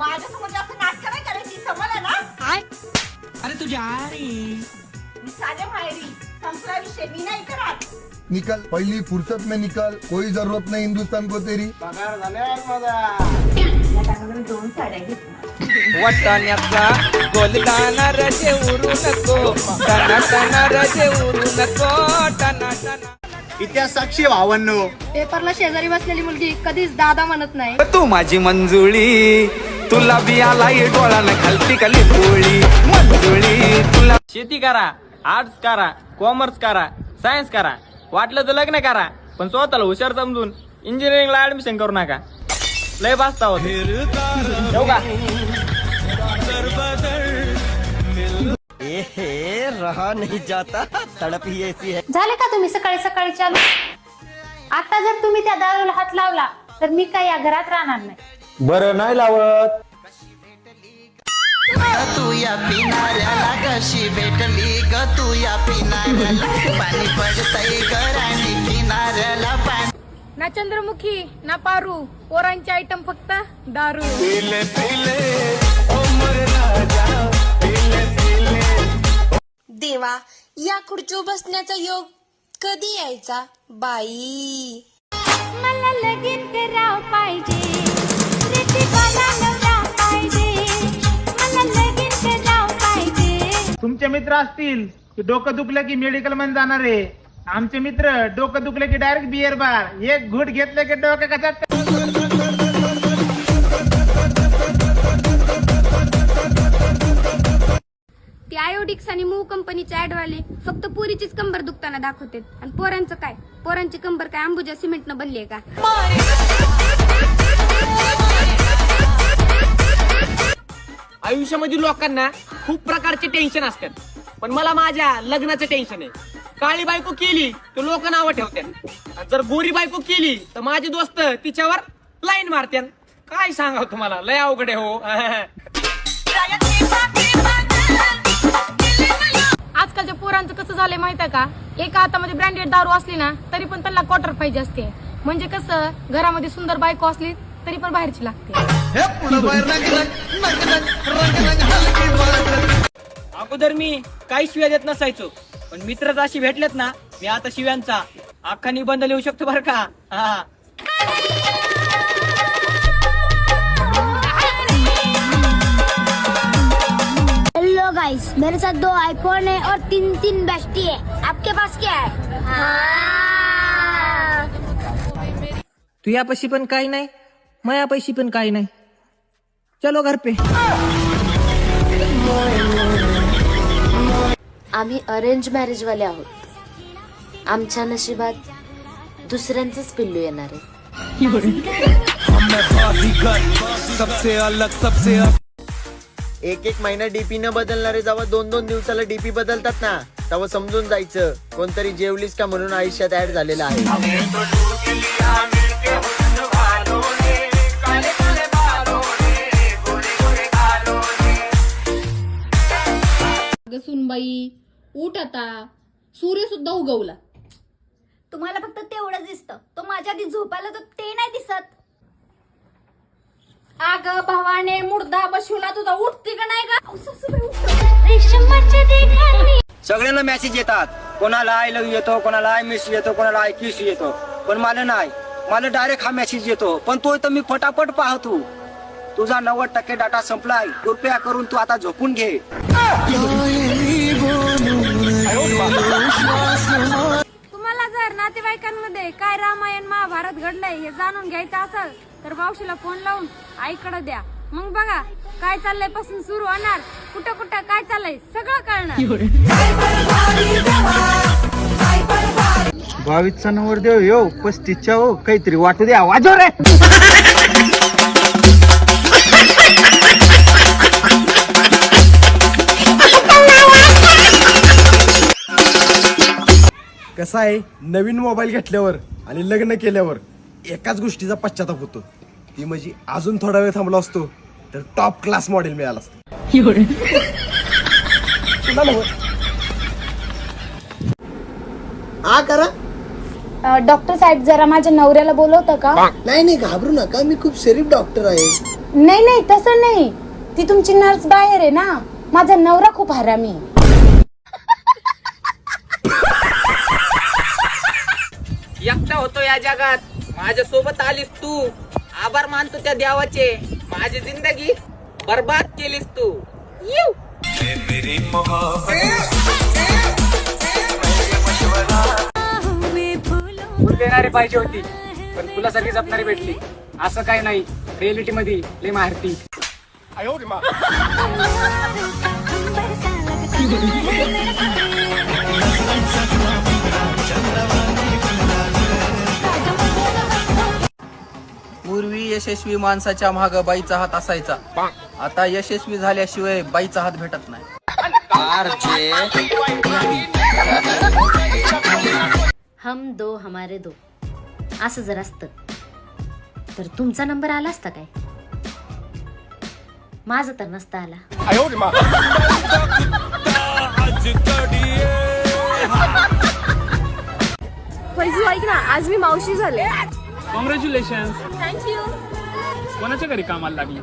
माझ्यासमोर जास्त नाटकं नाही करायची समजलं ना? अरे तुझ्या अरे मी माहेरी. संपला विषय मी नाही करत. निकल पहली फुर्सत में निकल कोई जरूरत नहीं हिंदुस्तान को तेरी. पगार झाल्यावर माझा. या टायमाला दोन साड्या घेतल्या. वाटाण्याचा गोलदाना रजे उरू नको. टना टना रजे उरू नको. टना टना इतिहास साक्षी भावांनो. पेपरला शेजारी बसलेली मुलगी कधीच दादा म्हणत नाही. तू माझी मंजुळी. तुला बी आलाय डोळ्यानं घालती खाली पोळी मंजुळी. तुला शेती करा आर्ट्स करा कॉमर्स करा सायन्स करा. वाटलं तर लग्न करा पण स्वतःला हुशार समजून इंजिनिअरिंगला ऍडमिशन करू नका. लय वाचता होते. ठेवू का? रहा नहीं जाता. तड़प ही ऐसी है. झाले का तुम्ही सकाळी सकाळी चालू? आता जर तुम्ही त्या दारूला हात लावला तर मी काय या घरात राहणार नाही? बरं नाही लावत. तू या पिणाऱ्याला कशी भेटली ग? तू या पिणाऱ्याला पाणी पडतय घराणी किनाऱ्याला पाणी ना चंद्रमुखी ना पारू. पोरांचे आयटम फक्त दारू. देवा या खुर्चीवर बसण्याचा योग कधी यायचा? बाई. मला लगीन कराव पाहिजे. तुमचे मित्र असतील की डोकं दुखलं की मेडिकलमध्ये जाणार आहे. आमचे मित्र डोकं दुखलं की डायरेक्ट बिअर बार एक घुट घेतलं की डोकं कसा ते आयोडिक्स आणि मूव कंपनीचे ऍड वाले फक्त पुरीचीच कंबर दुखताना दाखवते आणि पोरांचं काय? पोरांची कंबर काय अंबुजा सिमेंटनं बनली आहे का? आयुष्यामध्ये लोकांना खूप प्रकारचे टेन्शन असतात. पण मला माझ्या लग्नाचं टेन्शन आहे. काळी बायको केली तर लोक नावं ठेवतात जर गोरी बायको केली तर माझे दोस्त तिच्यावर लाईन मारत्यान काय सांगाव तुम्हाला? लय अवघड आहे हो. आजकालच्या पोरांचं कसं झालंय माहिती आहे का? एका हातामध्ये ब्रँडेड दारू असली ना तरी पण त्यांना क्वार्टर पाहिजे असते. म्हणजे कसं घरामध्ये सुंदर बायको असली तरी पण बाहेरची लागते. अगोदर मी काही शिव्या देत नसायचो पण मित्रच अशी भेटलेत ना मी आता शिव्यांचा अख्खा निबंध लिहू शकतो बरं का? हा. हेलो गाइस मेरे साथ दो आईफोन है और तीन तीन बेस्टी है। आपके पास क्या है। तुझ्यापाशी पण काही नाही मायापाशी पण काही नाही. चलो घर पे। आम्ही अरेंज मॅरेज वाले आहोत. आमच्या नशिबात दुसऱ्यांचंच पिल्लू येणार आहे. एक एक महिना डीपी न बदलणारे जेव्हा दोन दोन दिवसाला डीपी बदलतात ना तेव्हा समजून जायचं कोणतरी जेवलीस का म्हणून आयुष्यात ऍड झालेला आहे. उठ आता. सूर्य सुद्धा उगवला. तुम्हाला फक्त तेवढंच दिसतं. तो माझ्या आधी झोपायला तर ते नाही दिसत. अग भावाने मुर्दा बशिवला तुझा उठती का नाही का सगळ्यांना मेसेज येतात. कोणाला आय लव्ह येतो कोणाला आय मिस येतो कोणाला आय किस येतो. पण मला नाही. मला डायरेक्ट हा मेसेज येतो. पण तो तर मी फटाफट पाहतो. तुझा नव्वद टक्के डाटा संपलाय. कृपया करून तू आता झोपून घे. तुम्हाला जर नातेवाईकांमध्ये काय रामायण महाभारत घडलंय हे जाणून घ्यायचं असेल तर मावशीला फोन लावून आईकडे द्या. मग बघा काय चाललंयपासून सुरू होणार कुठं कुठं काय चाललंय सगळं कळणार. बावीसचा नंबर देव यो पस्तीसच्या हो काहीतरी वाटू द्या वाजव रे. कसं आहे नवीन मोबाईल घेतल्यावर आणि लग्न केल्यावर एकाच गोष्टीचा पश्चाताप होतो. ती म्हणजे अजून थोडा वेळ थांबलो असतो तर टॉप क्लास मॉडेल मिळालं असतं. हा करा. डॉक्टर साहेब जरा माझ्या नवऱ्याला बोलवतं का? नाही नाही घाबरू नका. मी खूप शरीफ डॉक्टर आहे. नाही नाही तसं नाही. ती तुमची नर्स बाहेर आहे ना. माझा नवरा खूप हरामी होतो या जगात. माझ्या सोबत आलीस तू. आभार मानतो त्या देवाचे. माझी जिंदगी बर्बाद केलीस तू. येऊ फुल देणारी पाहिजे होती पण फुलासारखी जपणारी भेटली. असं काय नाही. रिअलिटी मध्ये लय मारती पूर्वी यशस्वी माणसाच्या माग बाईचा हात असायचा. आता यशस्वी झाल्याशिवाय बाईचा हात भेटत नाही. हम दो हमारे दो. असं जर असतं तर तुमचा नंबर आला असता काय? माझा तर नसता आला. फैजू ऐक ना आज मी मावशी झाले. कॉंग्रॅच्युलेशन थँक्यू कोणाच्या घरी कामाला लागली?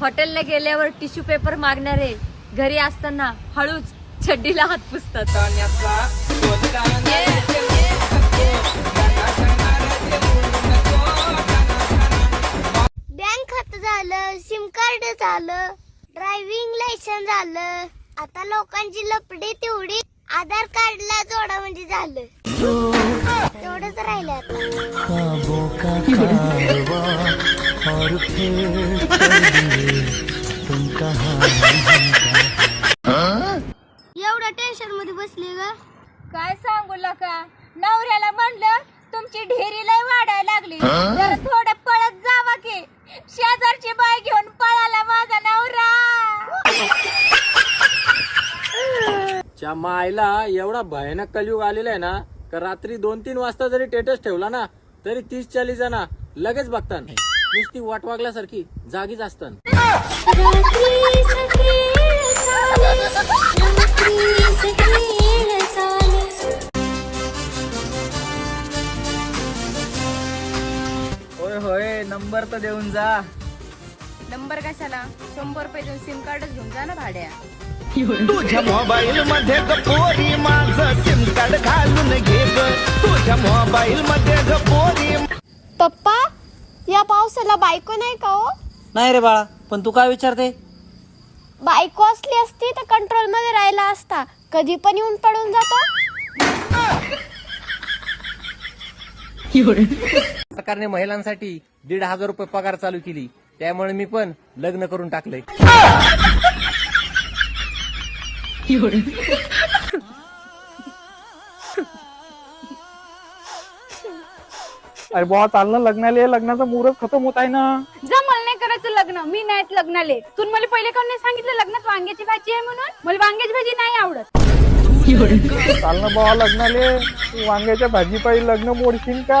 हॉटेलला गेल्यावर टिश्यू पेपर मागणारे घरी असताना हळूच छड्डीला हात पुसतात. बँक खातं झालं सिम कार्ड झालं ड्रायव्हिंग लायसन्स झालं. आता लोकांची लपडी तेवढी आधार कार्डला जोडा म्हणजे झालं. तेवढंच राहिलं आता. एवढ्या टेन्शनमध्ये बसले ग. काय सांगू लका? नवऱ्याला म्हणलं तुमची ढेरी लय वाढायला लागली. जरा थोडं पळत जावा की. शेजारची बाय घेऊन पळाला माझा नवरा. च्या मायला एवढा भयानक कलयुग आलेला आहे ना का रात्री दोन तीन वाजता जरी टेटस ठेवला ना तरी तीस चाळीस जण लगेच बघतात. नुसती वाट वागल्यासारखी जागीच असतात. होय होय नंबर तर देऊन जा. नंबर कशाला? शंभर रुपये देऊन सिम कार्डच घेऊन जा ना भाड्या. तुझ्या मोबाईल मध्ये ग पोरी माझं सिम कार्ड घालून घे ग. तुझ्या मोबाईल मध्ये ग पोरी पप्पा या पावसाला बायको नाही का हो? नाही रे बाळा पण तू काय विचारते? बायको असली असती तर कंट्रोलमध्ये राहिला असता. कधी पण येऊन पडून जातो. सरकारने महिलांसाठी दीड हजार रुपये पगार चालू केली. त्यामुळे मी पण लग्न करून टाकलंय. अरे बुवा चाललं लग्नाले लग्नाचा मुहूर्त खतम होत आहे ना. जा मला नाही करायचं लग्न. मी नाहीत लग्नाले. तू मला पहिले कोण नाही सांगितलं लग्नात वांग्याची भाजी आहे म्हणून? मला वांग्याची भाजी नाही आवडत. चालणं बुवा लग्नाले. तू वांग्याच्या भाजी पाहिजे लग्न मोडशील का?